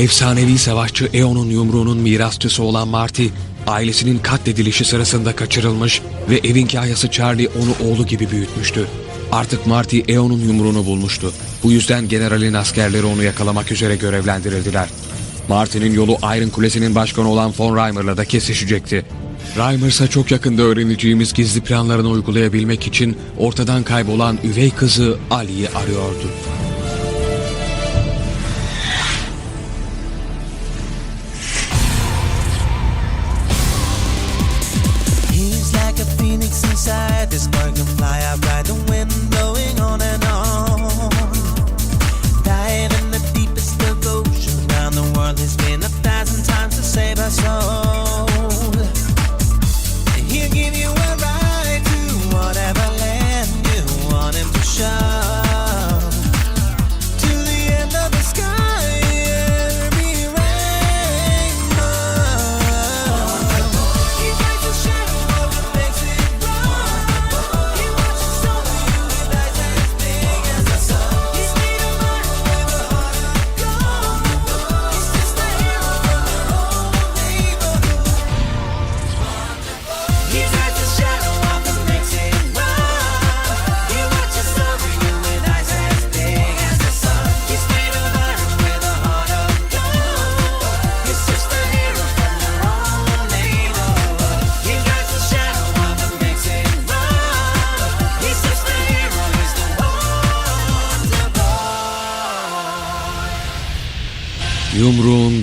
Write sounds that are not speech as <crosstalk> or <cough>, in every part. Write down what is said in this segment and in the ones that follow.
Efsanevi savaşçı Eon'un yumruğunun mirasçısı olan Marty, ailesinin katledilişi sırasında kaçırılmış ve evin kahyası Charlie onu oğlu gibi büyütmüştü. Artık Marty Eon'un yumruğunu bulmuştu. Bu yüzden generalin askerleri onu yakalamak üzere görevlendirildiler. Marty'nin yolu Iron Kulesi'nin başkanı olan Von Reimer'la da kesişecekti. Reimer'sa çok yakında öğreneceğimiz gizli planlarını uygulayabilmek için ortadan kaybolan üvey kızı Ali'yi arıyordu.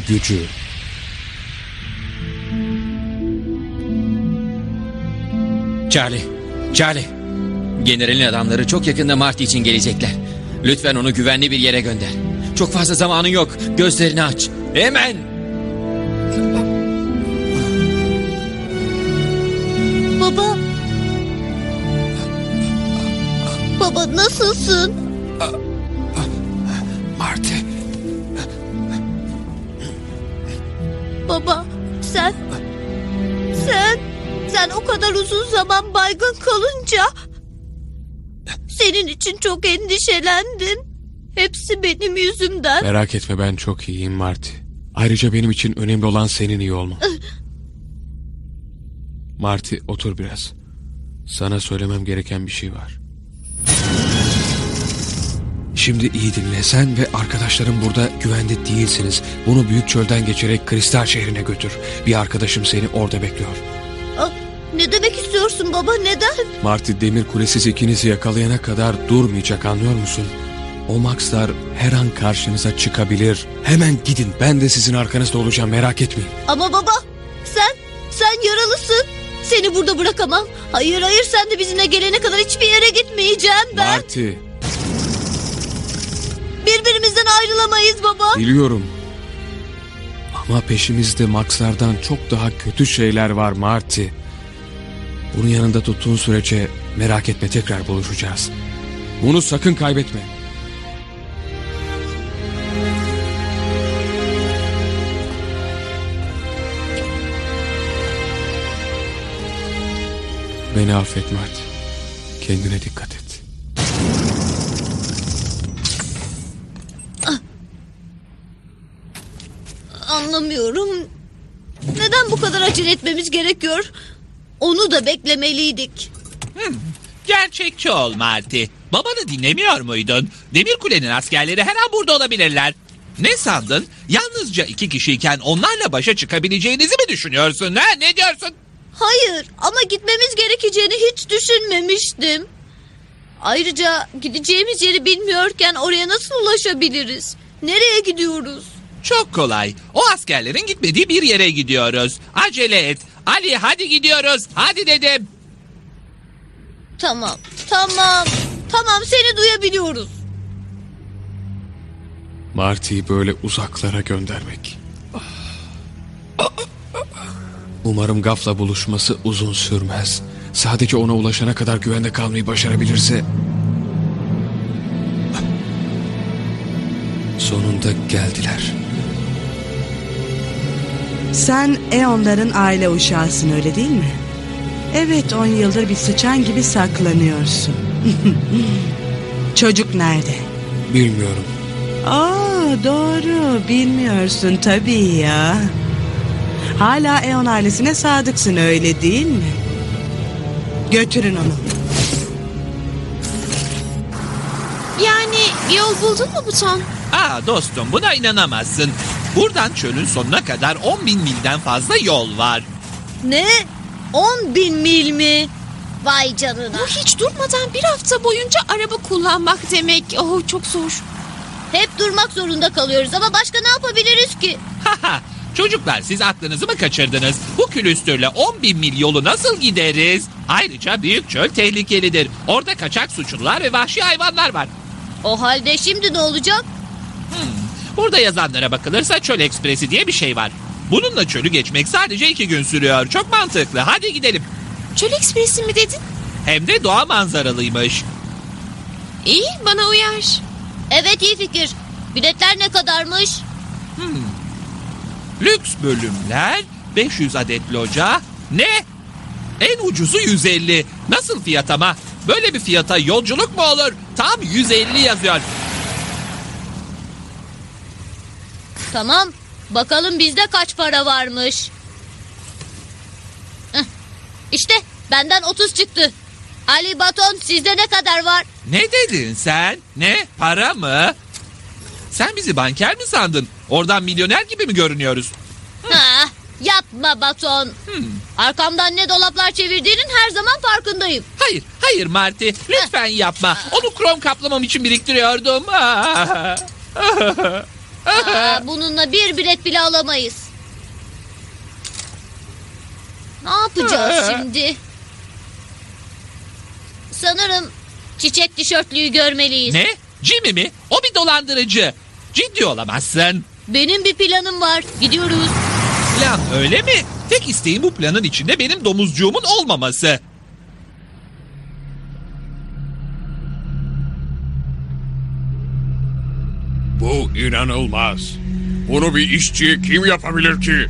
Gücü Charlie, Charlie. Generalin adamları çok yakında Marty için gelecekler. Lütfen onu güvenli bir yere gönder. Çok fazla zamanın yok. Gözlerini aç. Hemen. Baba. Baba nasılsın? Sen... Sen... Sen o kadar uzun zaman baygın kalınca... Senin için çok endişelendim. Hepsi benim yüzümden. Merak etme ben çok iyiyim Marty. Ayrıca benim için önemli olan senin iyi olman. Marty otur biraz. Sana söylemem gereken bir şey var. Şimdi iyi dinle. Sen ve arkadaşlarım burada güvende değilsiniz. Bunu büyük çölden geçerek Kristal şehrine götür. Bir arkadaşım seni orada bekliyor. Ah, Ne demek istiyorsun baba neden? Marty demir kulesiz ikinizi yakalayana kadar durmayacak anlıyor musun? O Maxlar her an karşınıza çıkabilir. Hemen gidin ben de sizin arkanızda olacağım merak etmeyin. Ama baba sen... Sen yaralısın. Seni burada bırakamam. Hayır hayır sen de bizimle gelene kadar hiçbir yere gitmeyeceğim ben. Marty Birbirimizden ayrılamayız baba. biliyorum. Ama peşimizde Maxlardan çok daha kötü şeyler var Marty. Bunun yanında tuttuğun sürece merak etme tekrar buluşacağız. Bunu sakın kaybetme. Beni affet Marty. Kendine dikkat et. Anlamıyorum. Neden bu kadar acele etmemiz gerekiyor? Onu da beklemeliydik. Gerçekçi ol Marty. Babanı dinlemiyor muydun? Demir Kule'nin askerleri her an burada olabilirler. Ne sandın? Yalnızca iki kişiyken onlarla başa çıkabileceğinizi mi düşünüyorsun? Ha? Ne diyorsun? Hayır ama gitmemiz gerekeceğini hiç düşünmemiştim. Ayrıca gideceğimiz yeri bilmiyorken oraya nasıl ulaşabiliriz? Nereye gidiyoruz? Çok kolay. O askerlerin gitmediği bir yere gidiyoruz. Acele et. Ali hadi gidiyoruz. Hadi dedim. Tamam, tamam, tamam seni duyabiliyoruz. Marty'yi böyle uzaklara göndermek. Umarım Gaf'la buluşması uzun sürmez. Sadece ona ulaşana kadar güvende kalmayı başarabilirse... Sonunda geldiler. Sen Eonların aile uşağısın öyle değil mi? Evet on yıldır bir sıçan gibi saklanıyorsun. <laughs> Çocuk nerede? Bilmiyorum. Aa Doğru bilmiyorsun tabii ya. Hala Eon ailesine sadıksın öyle değil mi? Götürün onu. Yani yol buldun mu Buton? Aa dostum buna inanamazsın. Buradan çölün sonuna kadar 10 bin milden fazla yol var. Ne? 10 bin mil mi? Vay canına. Bu hiç durmadan bir hafta boyunca araba kullanmak demek. Oh çok zor. Hep durmak zorunda kalıyoruz ama başka ne yapabiliriz ki? Haha, Çocuklar siz aklınızı mı kaçırdınız? Bu külüstürle 10 bin mil yolu nasıl gideriz? Ayrıca büyük çöl tehlikelidir. Orada kaçak suçlular ve vahşi hayvanlar var. O halde şimdi ne olacak? Burada yazanlara bakılırsa çöl ekspresi diye bir şey var. Bununla çölü geçmek sadece iki gün sürüyor. Çok mantıklı. Hadi gidelim. Çöl ekspresi mi dedin? Hem de doğa manzaralıymış. İyi bana uyar. Evet iyi fikir. Biletler ne kadarmış? Lüks bölümler, 500 adet loca. Ne? En ucuzu 150. Nasıl fiyat ama? Böyle bir fiyata yolculuk mu olur? Tam 150 yazıyor. Tamam. Bakalım bizde kaç para varmış. İşte benden 30 çıktı. Ali Baton sizde ne kadar var? Ne dedin sen? Ne? Para mı? Sen bizi banker mi sandın? Oradan milyoner gibi mi görünüyoruz? Ha, yapma Baton. Arkamdan ne dolaplar çevirdiğinin her zaman farkındayım. Hayır, hayır Marty. Lütfen yapma. Onu krom kaplamam için biriktiriyordum. <laughs> Aa, bununla bir bilet bile alamayız. Ne yapacağız <laughs> şimdi? Sanırım çiçek tişörtlüyü görmeliyiz. Ne? Jimmy mi? O bir dolandırıcı. Ciddi olamazsın. Benim bir planım var. Gidiyoruz. Plan öyle mi? Tek isteğim bu planın içinde benim domuzcuğumun olmaması. Bu inanılmaz. Bunu bir işçi kim yapabilir ki?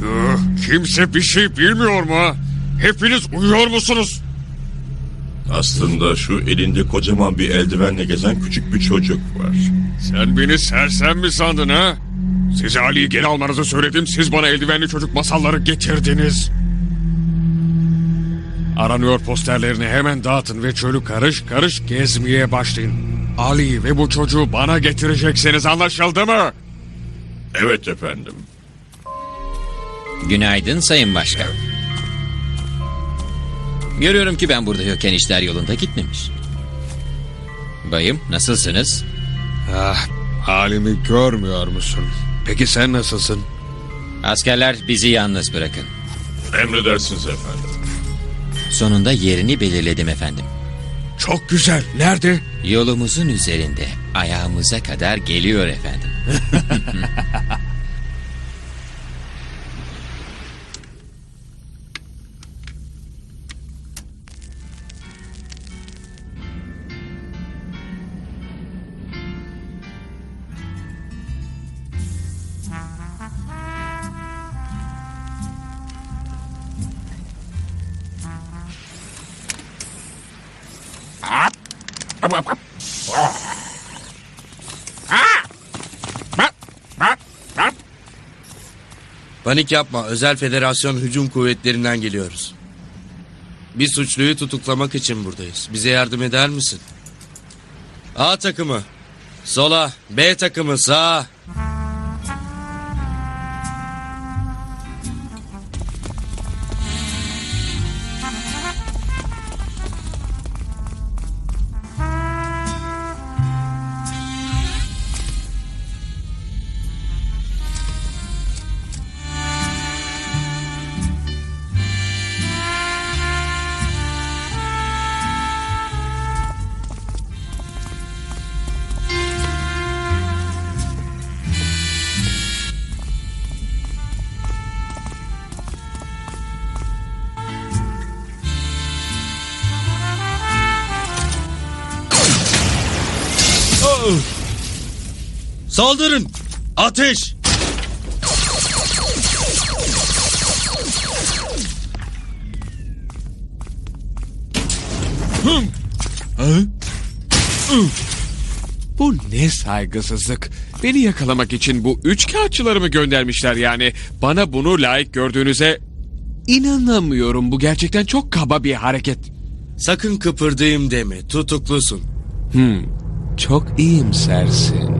Kıh, Kimse bir şey bilmiyor mu? Hepiniz uyuyor musunuz? Aslında şu elinde kocaman bir eldivenle gezen küçük bir çocuk var. Sen beni sersem mi sandın ha? Size Ali'yi geri almanızı söyledim. Siz bana eldivenli çocuk masalları getirdiniz. Aranıyor posterlerini hemen dağıtın ve çölü karış karış gezmeye başlayın. Ali ve bu çocuğu bana getireceksiniz anlaşıldı mı? Evet efendim. Günaydın Sayın Başkan. Görüyorum ki ben burada yokken işler yolunda gitmemiş. Bayım nasılsınız? Ah, halimi görmüyor musun? Peki sen nasılsın? Askerler bizi yalnız bırakın. Emredersiniz efendim. Sonunda yerini belirledim efendim. Çok güzel. Nerede? Yolumuzun üzerinde ayağımıza kadar geliyor efendim. <laughs> Panik yapma. Özel Federasyon hücum kuvvetlerinden geliyoruz. Bir suçluyu tutuklamak için buradayız. Bize yardım eder misin? A takımı. Sola. B takımı sağa. Saldırın. Ateş. Bu ne saygısızlık. Beni yakalamak için bu üç kağıtçıları mı göndermişler yani? Bana bunu layık gördüğünüze inanamıyorum. Bu gerçekten çok kaba bir hareket. Sakın kıpırdayım deme. Tutuklusun. Çok iyimsersin.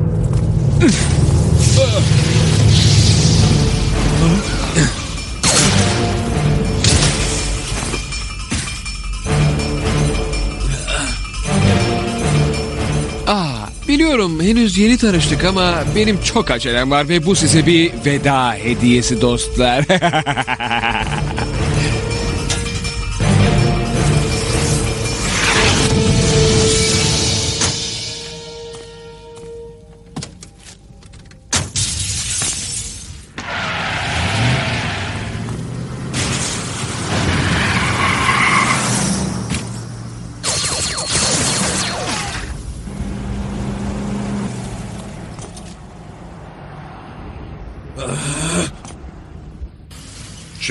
Aa, biliyorum henüz yeni tanıştık ama benim çok acelem var ve bu size bir veda hediyesi dostlar. <laughs>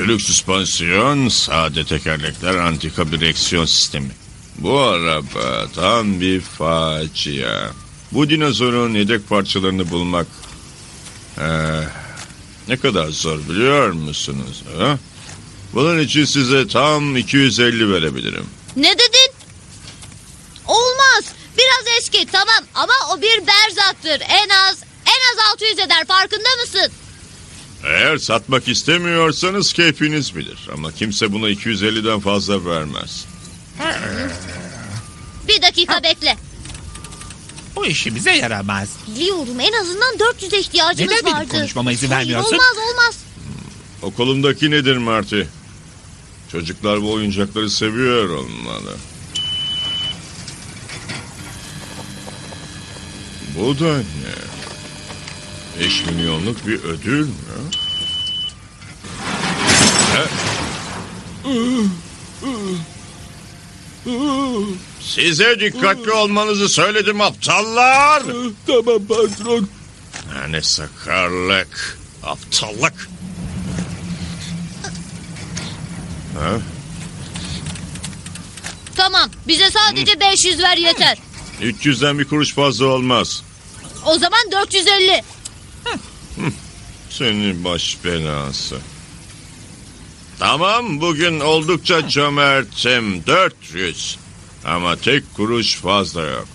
Çelik süspansiyon, sade tekerlekler, antika direksiyon sistemi. Bu araba tam bir facia. Bu dinozorun yedek parçalarını bulmak... eh, ne kadar zor biliyor musunuz? Ha? Bunun için size tam 250 verebilirim. Ne dedin? Olmaz. Biraz eski tamam ama o bir berzaktır. En az en az 600 eder farkında mısın? Eğer satmak istemiyorsanız keyfiniz bilir. Ama kimse buna 250'den fazla vermez. Bir dakika bekle. Bu işimize yaramaz. Biliyorum en azından 400'e ihtiyacımız Neden benim vardı. konuşmama izin Hayır, vermiyorsun? Olmaz olmaz. O kolumdaki nedir Marty? Çocuklar bu oyuncakları seviyor olmalı. Bu da ne? 5 milyonluk bir ödül mü? Ne? Size dikkatli olmanızı söyledim aptallar. tamam patron. Ha, ne sakarlık. Aptallık. Ha? Tamam bize sadece 500 ver yeter. 300'den bir kuruş fazla olmaz. O zaman 450. Senin baş belası. Tamam bugün oldukça cömertim. 400. Ama tek kuruş fazla yok.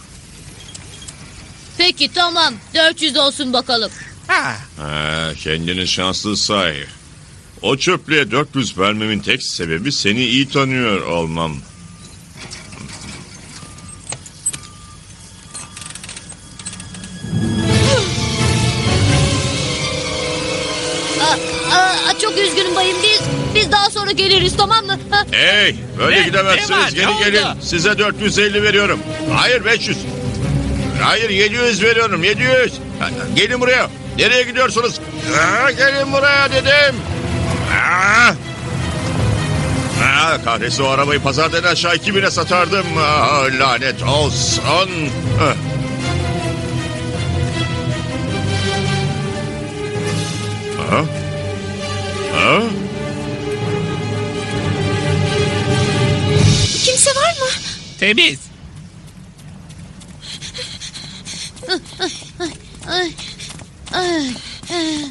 Peki tamam 400 olsun bakalım. Ha, Ha, kendini şanslı say. O çöplüğe 400 vermemin tek sebebi seni iyi tanıyor olmam. Biz daha sonra geliriz tamam mı? Ha, Hey böyle Ne? Ne gidemezsiniz var? geri Ne oldu? gelin. Size 450 veriyorum. Hayır 500. Hayır 700 veriyorum 700. Ha, Gelin buraya. Nereye gidiyorsunuz? Ha, gelin buraya dedim. Ha. Ha, kahretsin o arabayı pazardan aşağı 2000'e satardım. Ah, lanet olsun. Ah. Ha? Ha? Temiz. ay, ay, ay.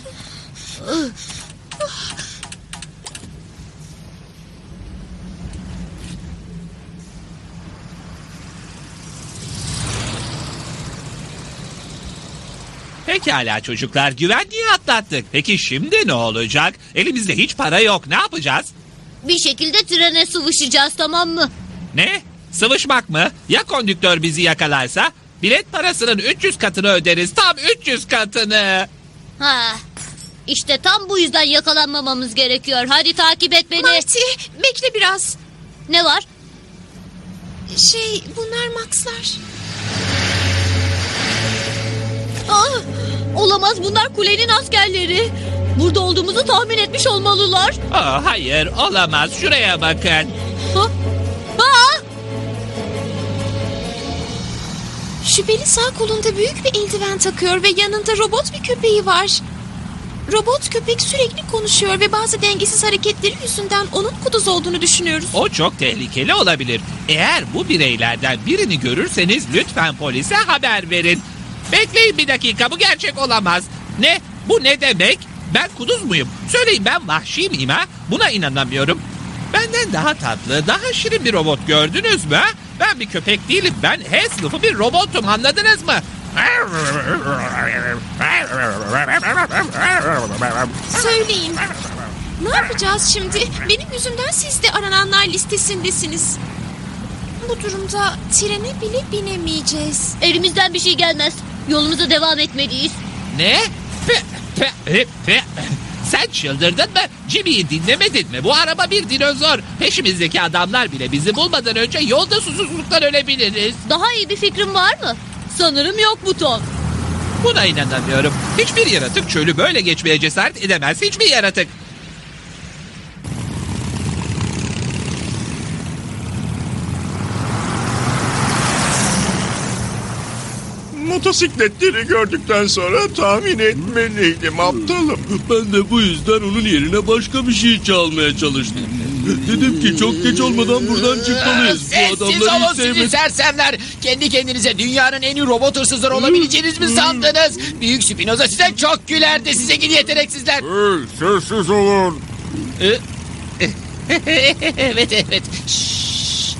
Pekala çocuklar güvenliği atlattık. Peki şimdi ne olacak? Elimizde hiç para yok. Ne yapacağız? Bir şekilde trene sıvışacağız tamam mı? Ne? Sıvışmak mı? Ya kondüktör bizi yakalarsa? Bilet parasının 300 katını öderiz. Tam 300 katını. Ha. İşte tam bu yüzden yakalanmamamız gerekiyor. Hadi takip et beni. Marty bekle biraz. Ne var? Şey bunlar Max'lar. Aa, olamaz bunlar kulenin askerleri. Burada olduğumuzu tahmin etmiş olmalılar. Aa, hayır olamaz. Şuraya bakın. Ha? Aa! Şüpheli sağ kolunda büyük bir eldiven takıyor ve yanında robot bir köpeği var. Robot köpek sürekli konuşuyor ve bazı dengesiz hareketleri yüzünden onun kuduz olduğunu düşünüyoruz. O çok tehlikeli olabilir. Eğer bu bireylerden birini görürseniz lütfen polise haber verin. Bekleyin bir dakika bu gerçek olamaz. Ne? Bu ne demek? Ben kuduz muyum? Söyleyin ben vahşi miyim ha? Buna inanamıyorum. Benden daha tatlı, daha şirin bir robot gördünüz mü ha? Ben bir köpek değilim. Ben H sınıfı bir robotum anladınız mı? Söyleyin. Ne yapacağız şimdi? Benim yüzümden siz de arananlar listesindesiniz. Bu durumda trene bile binemeyeceğiz. Elimizden bir şey gelmez. Yolumuza devam etmeliyiz. Ne? Pe, pe, pe, pe. Sen çıldırdın mı? Jimmy'yi dinlemedin mi? Bu araba bir dinozor. Peşimizdeki adamlar bile bizi bulmadan önce yolda susuzluktan ölebiliriz. Daha iyi bir fikrin var mı? Sanırım yok buton. Buna inanamıyorum. Hiçbir yaratık çölü böyle geçmeye cesaret edemez. Hiçbir yaratık. Motosikletleri gördükten sonra tahmin etmeliydim aptalım. Ben de bu yüzden onun yerine başka bir şey çalmaya çalıştım. Dedim ki çok geç olmadan buradan çıkmalıyız. Bu Sessiz adamları olun hiç sizi sevmedim. sersemler. Kendi kendinize dünyanın en iyi robot hırsızları olabileceğiniz mi sandınız? Büyük Spinoza size çok gülerdi. Size gidi yeteneksizler. Hey, sessiz olun. <laughs> evet evet. Şşş.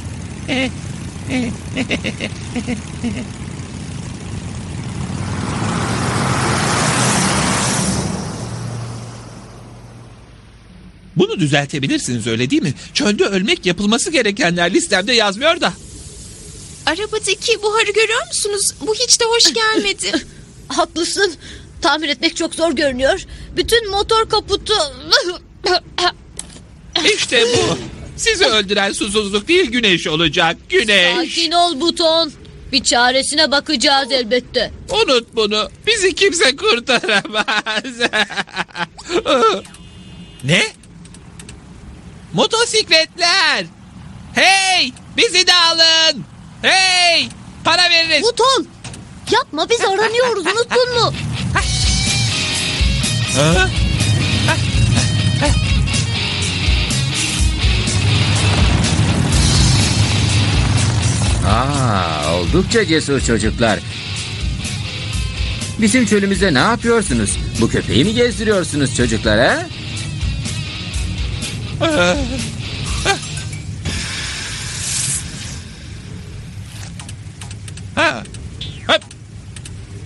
Bunu düzeltebilirsiniz öyle değil mi? Çölde ölmek yapılması gerekenler listemde yazmıyor da. Arabadaki buharı görüyor musunuz? Bu hiç de hoş gelmedi. <laughs> Haklısın. Tamir etmek çok zor görünüyor. Bütün motor kaputu... <laughs> İşte bu. Sizi öldüren susuzluk değil güneş olacak. Güneş. Sakin ol buton. Bir çaresine bakacağız elbette. Unut bunu. Bizi kimse kurtaramaz. <laughs> ne? Motosikletler. Hey! Bizi de alın. Hey! Para veririz. Buton! Yapma biz aranıyoruz unuttun mu? Ha? Aa, oldukça cesur çocuklar. Bizim çölümüzde ne yapıyorsunuz? Bu köpeği mi gezdiriyorsunuz çocuklar ha? Ha. Hop.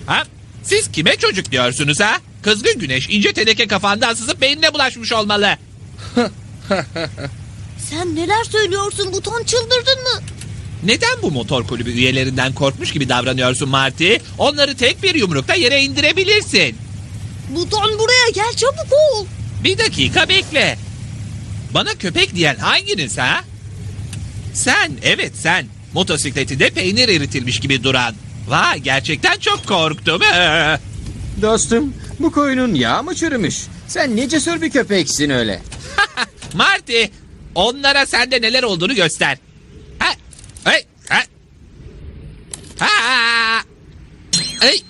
Ha? Siz kime çocuk diyorsunuz ha? Kızgın güneş ince teneke kafandan sızıp beynine bulaşmış olmalı. <laughs> Sen neler söylüyorsun buton çıldırdın mı? Neden bu motor kulübü üyelerinden korkmuş gibi davranıyorsun Marty? Onları tek bir yumrukta yere indirebilirsin. Buton buraya gel çabuk ol. Bir dakika bekle. Bana köpek diyen hanginiz ha? Sen, evet sen. Motosikletinde peynir eritilmiş gibi duran. Vay gerçekten çok korktum. <laughs> Dostum, bu koyunun yağı mı çürümüş? Sen ne cesur bir köpeksin öyle. <laughs> Marty, onlara sende neler olduğunu göster. Ha, hey, ha, ha, hey.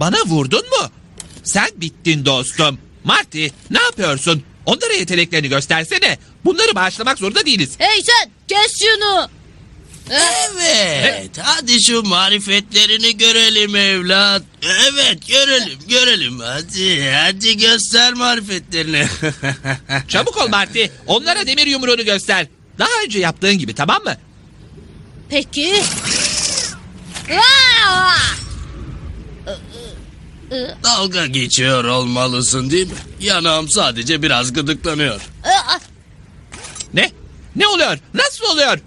Bana vurdun mu? Sen bittin dostum. Marty, ne yapıyorsun? Onlara yeteneklerini göstersene. Bunları bağışlamak zorunda değiliz. Hey sen kes şunu. Evet. Hadi şu marifetlerini görelim evlat. Evet görelim görelim. Hadi hadi göster marifetlerini. <laughs> Çabuk ol Marty. Onlara demir yumruğunu göster. Daha önce yaptığın gibi tamam mı? Peki. Aa! Dalga geçiyor olmalısın değil mi? Yanağım sadece biraz gıdıklanıyor. Aa! Ne? Ne oluyor? Nasıl oluyor?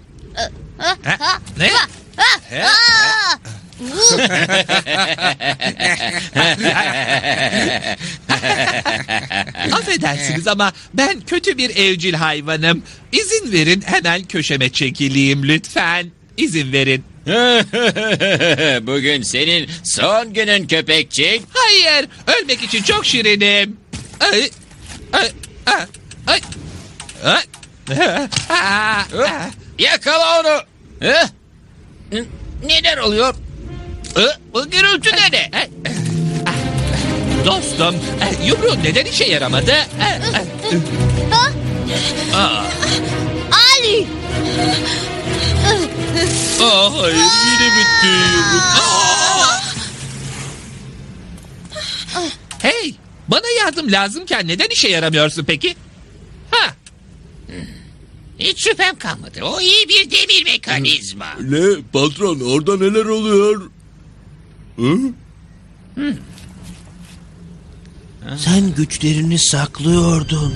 Ha, ha, Ne? He? <laughs> Affedersiniz ama ben kötü bir evcil hayvanım. İzin verin hemen köşeme çekileyim lütfen. İzin verin. <laughs> Bugün senin son günün köpekçik. Hayır, ölmek için çok şirinim. Ay, ay, ay, ay, ay. Ah, <laughs> ah. Yakala onu. Hı? Neler oluyor? Hı? Bu gürültü de ne? Dostum, yumruğun neden işe yaramadı? Ali! Hayır yine bitti Hey bana yardım lazımken neden işe yaramıyorsun peki? Ha Hiç şüphem kalmadı. O iyi bir demir mekanizma. Hmm. Ne patron orada neler oluyor? Hı? Hmm. Sen güçlerini saklıyordun.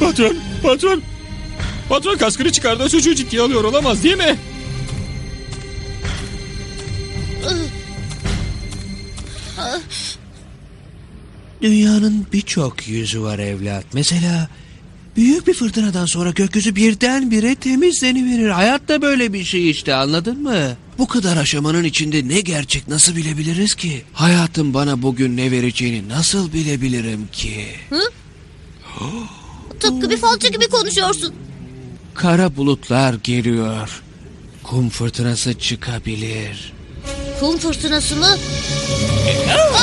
Patron, patron. Patron kaskını çıkardı çocuğu ciddiye alıyor olamaz değil mi? Dünyanın birçok yüzü var evlat. Mesela büyük bir fırtınadan sonra gökyüzü birdenbire temizleniverir. Hayat da böyle bir şey işte anladın mı? Bu kadar aşamanın içinde ne gerçek nasıl bilebiliriz ki? Hayatın bana bugün ne vereceğini nasıl bilebilirim ki? Tıpkı bir falcı gibi konuşuyorsun. Kara bulutlar geliyor. Kum fırtınası çıkabilir. Kum fırtınası mı? Evlat,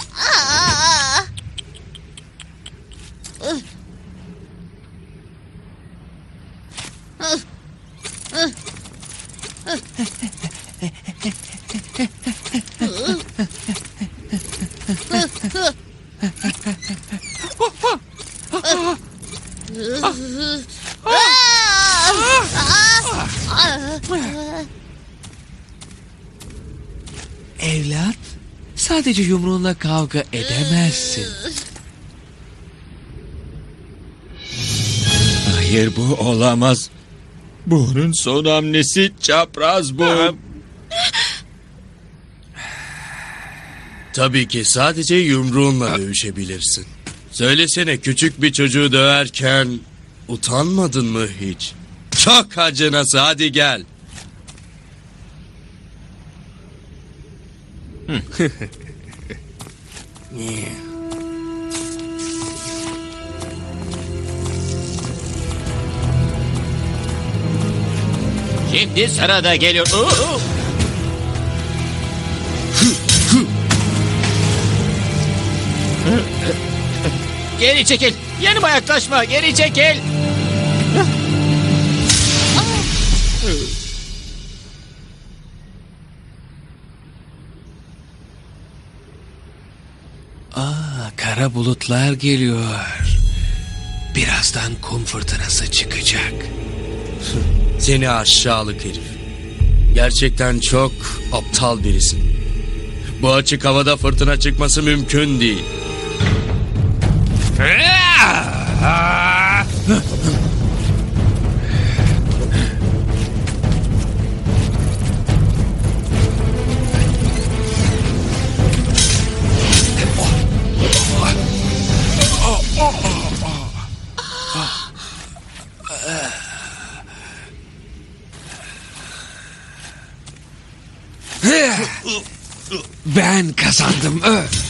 sadece yumruğunla kavga edemezsin. Hayır bu olamaz. Bunun son hamlesi çapraz bu. Tabii ki sadece yumruğunla dövüşebilirsin. Söylesene küçük bir çocuğu döverken utanmadın mı hiç? Çok acınası hadi gel. <laughs> Şimdi sırada geliyor. Oo, oo. Geri çekil. Yanıma yaklaşma. Geri çekil. Kara bulutlar geliyor. Birazdan kum fırtınası çıkacak. Seni aşağılık herif. Gerçekten çok aptal birisin. Bu açık havada fırtına çıkması mümkün değil. <laughs> kazandım.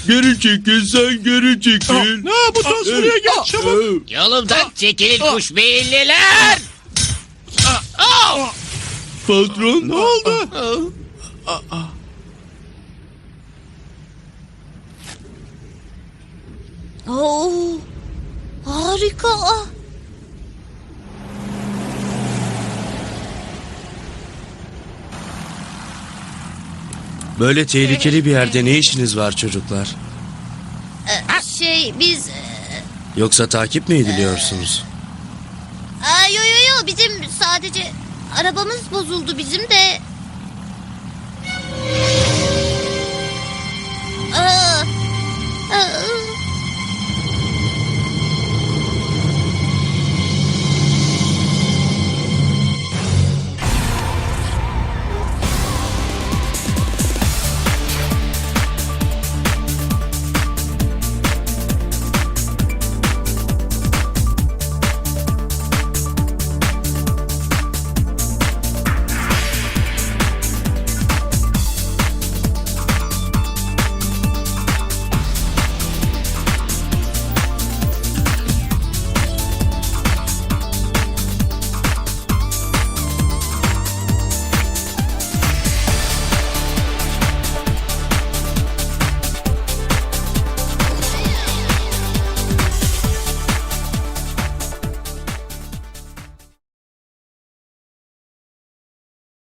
Geri çekil sen geri çekil. Ne bu tas buraya gel çabuk. Yolumdan çekilin kuş beyinliler. Patron Ne oldu? Oo, harika. Böyle tehlikeli bir yerde ne işiniz var çocuklar? Ee, Şey biz... E, Yoksa takip mi ediliyorsunuz? Ee, aa, yo yo yo bizim sadece arabamız bozuldu bizim de. Aa, aa,